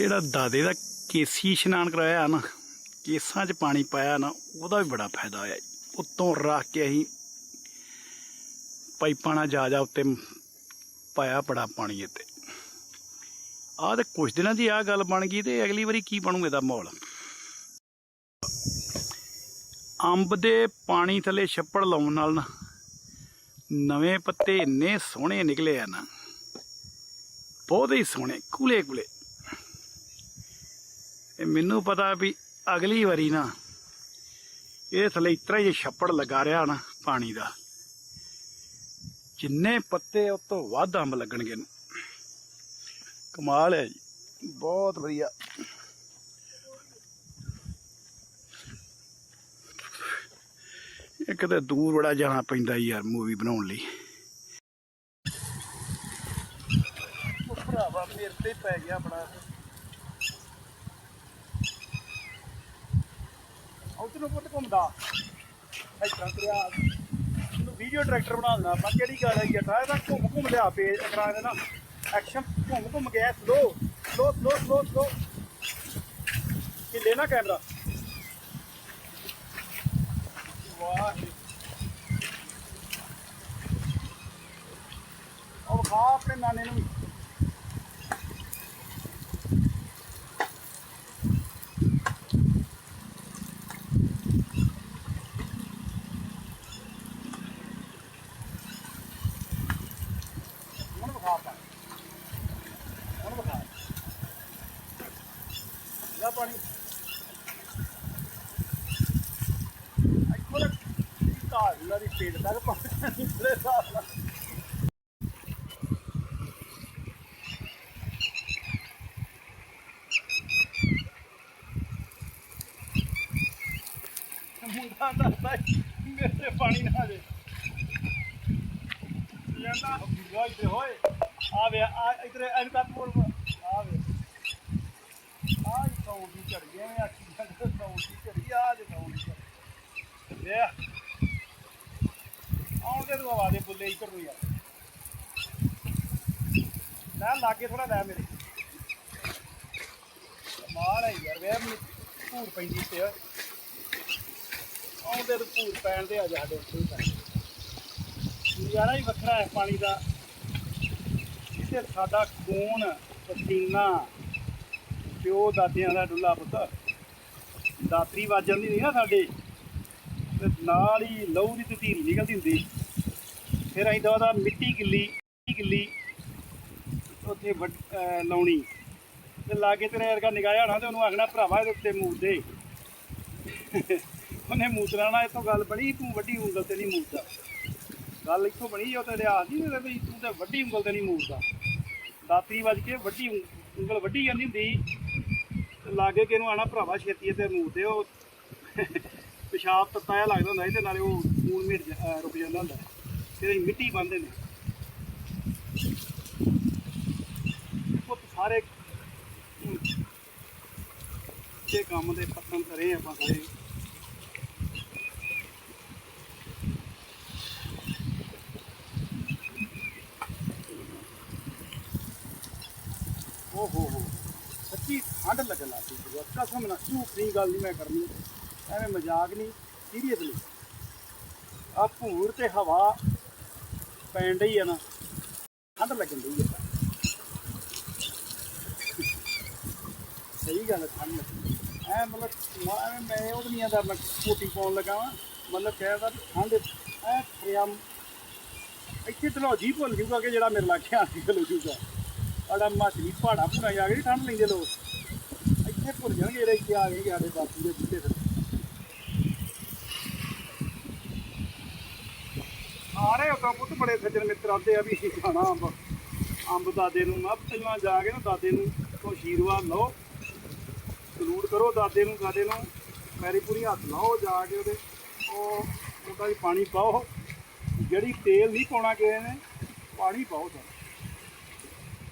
ਜਿਹੜਾ ਦਾਦੇ ਦਾ ਕੇਸੀ ਇਸ਼ਨਾਨ ਕਰਾਇਆ ਨਾ, ਕੇਸਾਂ 'ਚ ਪਾਣੀ ਪਾਇਆ ਨਾ, ਉਹਦਾ ਵੀ ਬੜਾ ਫਾਇਦਾ ਹੋਇਆ। ਉੱਤੋਂ ਰੱਖ ਕੇ ਅਸੀਂ ਪਾਈਪਾਂ ਨਾਲ ਜਾ ਜਾ ਉੱਤੇ ਪਾਇਆ ਬੜਾ ਪਾਣੀ ਇੱਥੇ। ਆਹ ਤੇ ਕੁਝ ਦਿਨਾਂ ਦੀ ਆਹ ਗੱਲ ਬਣ ਗਈ ਤੇ ਅਗਲੀ ਵਾਰੀ ਕੀ ਬਣੂਗਾ ਇਹਦਾ ਮਾਹੌਲ? ਅੰਬ ਦੇ ਪਾਣੀ ਥੱਲੇ ਛੱਪੜ ਲਾਉਣ ਨਾਲ ਨਾ ਨਵੇਂ ਪੱਤੇ ਇੰਨੇ ਸੋਹਣੇ ਨਿਕਲੇ ਆ ਨਾ। ਬਹੁਤ ਹੀ ਸੋਹਣੇ ਕੂਲੇ ਕੂਲੇ ਇਹ ਮੈਨੂੰ ਪਤਾ ਵੀ ਅਗਲੀ ਵਾਰੀ ਨਾ ਇਹ ਥੱਲੇ ਇਤਰਾ ਹੀ ਛੱਪੜ ਲਗਾ ਰਿਹਾ ਨਾ ਪਾਣੀ ਦਾ। ਜਿੰਨੇ ਪੱਤੇ ਉਹ ਤੋਂ ਵੱਧ ਅੰਬ ਲੱਗਣਗੇ। ਇਹਨੂੰ ਕਮਾਲ ਹੈ ਜੀ। ਬਹੁਤ ਵਧੀਆ। ਇੱਕ ਤਾਂ ਦੂਰ ਬੜਾ ਜਾਣਾ ਪੈਂਦਾ ਯਾਰ ਮੂਵੀ ਬਣਾਉਣ ਲਈ। ਭਰਾਵਾ ਮੇਰੇ ਤੇ ਪੈ ਗਿਆ ਬੜਾ ਉਧਰ ਨੂੰ ਪੁੱਟ ਘੁੰਮਦਾ ਇੱਥਾਂ ਤਰਿਆ ਨੂੰ ਵੀਡੀਓ ਡਾਇਰੈਕਟਰ ਬਣਾ ਦੇਣਾ ਆਪਾਂ ਕਿਹੜੀ ਗੱਲ ਹੈ ਯਾਰ ਇਹਦਾ ਘੁੰਮ ਘੁੰਮ ਲਿਆ ਪੇ ਕਰਾ ਦੇਣਾ ਐਕਸ਼ਨ ਘੁੰਮ ਘੁੰਮ ਗਿਆ। Slow slow slow slow slow ਕਿ ਲੈਣਾ ਕੈਮਰਾ ਵਾਹ। ਉਹ ਖਾ ਆਪਣੇ ਨਾਨੇ ਨੂੰ ਵੀ। ਹੁਣ ਵਿਖਾ ਆਪਾਂ ਹੁਣ ਵਿਖਾ ਲੈ ਪਾਣੀ। ਇੱਥੋਂ ਤੱਕ ਧਾਰ ਇਹਨਾਂ ਪੇਟ ਤੱਕ ਪਾਣੀ ਨਿਕਲੇ ਹਿਸਾਬ ਮੁੰਡਾ ਦੱਸਦਾ ਮੇਰੇ ਪਾਣੀ ਨਾ ਦੇ। ਜਾਂਦਾ ਹੋਏ ਤੇ ਹੋਏ। ਆ ਆ ਇਧਰ ਐਨ ਤੱਕ ਮੋੜ ਆ ਵੇ ਦੀ ਚੜ ਗਏ ਆ। ਕੀ ਸੌਂ ਦੀ ਚੜੀ ਆ ਜੇ ਸੌਂ ਦੀ ਚੜੀ ਦੇ ਆਉਂਦੇ ਨੂੰ ਆਵਾ ਦੇ ਬੁੱਲੇ ਇੱਧਰ ਨੂੰ ਯਾਰ ਲੈ ਲਾਗੇ ਥੋੜਾ ਲੈ ਮੇਰੇ ਮਾਲ ਹੈ ਯਾਰ ਵੇ ਮੈਨੂੰ ਭੂਰ ਪੈਂਦੀ ਤੇ ਆਉਂਦੇ ਨੂੰ ਭੂਰ ਪੈਣ ਦੇ ਆ ਜਾ ਸਾਡੇ ਉੱਥੇ ਹੀ ਪੈਣ ਨਜ਼ਾਰਾ ਹੀ ਵੱਖਰਾ ਹੈ ਪਾਣੀ ਦਾ ਇੱਥੇ ਸਾਡਾ ਖੂਨ, ਪਸੀਨਾ। ਪਿਓ ਦਾਦਿਆਂ ਦਾ ਡੁੱਲਾ ਪੁੱਤ। ਦਾਤਰੀ ਵੱਜ ਜਾਂਦੀ ਨਹੀਂ ਨਾ ਸਾਡੇ। ਤੇ ਨਾਲ ਹੀ ਲਹੂ ਦੀ ਤਤੀਰੀ ਨਿਕਲਦੀ ਹੁੰਦੀ। ਫਿਰ ਅਸੀਂ ਦਵਾ ਦਾ ਮਿੱਟੀ ਗਿੱਲੀ ਗਿੱਲੀ ਉੱਥੇ ਲਾਉਣੀ। ਤੇ ਲਾਗੇ ਤੇਰੇ ਵਰਗਾ ਨਿਗਾਹ ਹੋਣਾ ਤੇ ਉਹਨੂੰ ਆਖਣਾ ਭਰਾਵਾ ਇਹਦੇ ਉੱਤੇ ਮੂਦ ਦੇ। ਉਹਨੇ ਮੂਤਰਾਣਾ ਇੱਥੋਂ ਗੱਲ ਬਣੀ, ਤੂੰ ਵੱਡੀ ਉਂਗਲ ਤੇ ਨਹੀਂ ਮੂਰਦਾ ਗੱਲ ਇੱਥੋਂ ਬਣੀ ਉਹ ਤੇ ਆ ਨਹੀਂ ਤੂੰ ਤੇ ਵੱਡੀ ਉਂਗਲ ਤੇ ਨਹੀਂ ਮੂਰਦਾ ਦਾਤਰੀ ਵੱਜ ਕੇ ਵੱਡੀ ਉਂਗ- ਉਂਗਲ ਵੱਢੀ ਜਾਂਦੀ ਹੁੰਦੀ ਲਾਗੇ ਕਿ ਇਹਨੂੰ ਆਣਾ ਭਰਾਵਾ, ਛੇਤੀ ਤੇ ਮੂਰਦੇ ਉਹ ਪਿਸ਼ਾਬ ਤੱਤਾ ਜਿਹਾ ਲੱਗਦਾ ਹੁੰਦਾ ਸੀ ਤੇ ਨਾਲੇ ਉਹ ਖੂਨ ਮਿਟ ਰੁਕ ਜਾਂਦਾ ਹੁੰਦਾ ਫਿਰ ਅਸੀਂ ਮਿੱਟੀ ਬੰਨਦੇ ਨੇ ਪੁੱਤ ਸਾਰੇ ਇਹ ਕੰਮ ਦੇ ਪੱਤਨ ਕਰੇ ਆਪਾਂ ਸਾਰੇ। ਓ ਹੋ ਹੋ। ਸੱਚੀ ਠੰਡ ਲੱਗਣ ਲੱਗ ਪਈ ਕਸਮ ਨਾਲ ਝੂਠ ਗੱਲ ਨਹੀਂ ਮੈਂ ਕਰਨੀ। ਐਵੇਂ ਮਜ਼ਾਕ ਨਹੀਂ ਸੀਰੀਅਸਲੀ ਆ ਭੂਰ ਤੇ ਹਵਾ ਪੈਣ ਡਈ ਆ ਨਾ ਠੰਡ ਲੱਗਣ ਡਈ ਆ। ਸਹੀ ਗੱਲ ਹੈ, ਠੰਡ ਲੱਗੀ ਐ ਮਤਲਬ ਮੈਂ- ਐਵੇਂ ਮੈਂ ਉਹ ਨਹੀਂ ਆਦਾ ਮੈਂ ਕੋਟੀ ਪਾਉਣ ਲੱਗਾ ਵਾਂ। ਮਤਲਬ ਕਹਿਦਾ ਠੰਡ ਐ ਪ੍ਰਿਆਮ ਇੱਥੇ ਤਲੋਜੀ ਭੁੱਲ ਜੂਗਾ ਕਿ ਜਿਹੜਾ ਮੇਰੇ ਲਾਗੇ ਆ ਕੇ ਖਲੋ ਜੂਗਾ ਸਾਡਾ ਮਾਛਲੀ ਪਹਾੜਾ ਪੂਰਾ ਜਾ ਕੇ ਠੰਡ ਲੈਂਦੇ ਲੋਕ। ਇੱਥੇ ਭੁੱਲ ਜਾਣਗੇ ਜਿਹੜੇ ਇੱਥੇ ਆ ਗਏ ਸਾਡੇ ਬਾਪੂ ਦੇ ਬੁੱਢੇ ਤੇ। ਆ ਰਹੇ ਉਦੋਂ ਪੁੱਤ ਬੜੇ ਸੱਜਣ ਮਿੱਤਰ ਆਉਂਦੇ ਆ ਵੀ ਖਾਣਾ ਅੰਬ। ਅੰਬ ਦਾਦੇ ਨੂੰ ਮੈਂ ਪਹਿਲਾਂ ਜਾ ਕੇ ਨਾ ਦਾਦੇ ਨੂੰ ਤੋਂ ਆਸ਼ੀਰਵਾਦ ਲਓ। ਸਲੂਟ ਕਰੋ ਦਾਦੇ ਨੂੰ ਦਾਦੇ ਨੂੰ। ਪੈਰੀ ਪੂਰੀ ਹੱਥ ਲਾਓ ਜਾ ਕੇ ਉਹਦੇ। ਉਹ ਉਹਦਾ ਪਾਣੀ ਪਾਓ। ਜਿਹੜੀ ਤੇਲ ਨਹੀਂ ਪਾਉਣਾ ਕਿਸੇ ਨੇ, ਪਾਣੀ ਪਾਓ ਤਾਂ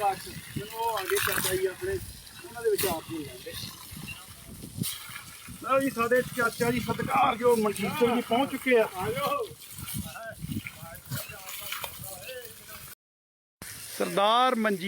ਰੱਖ ਮੈਨੂੰ ਉਹ ਅੱਗੇ ਕਰਦਾ ਆਪਣੇ, ਉਹਨਾਂ ਦੇ ਵਿੱਚ ਆਪ ਨਹੀਂ ਲੈਂਦੇ। ਲਓ ਜੀ, ਸਾਡੇ ਚਾਚਾ ਜੀ ਸਤਿਕਾਰ ਜੋ ਮਨਜੀਤ ਸਿੰਘ ਜੀ ਪਹੁੰਚ ਚੁੱਕੇ ਆ। ਸਰਦਾਰ ਮਨਜੀਤ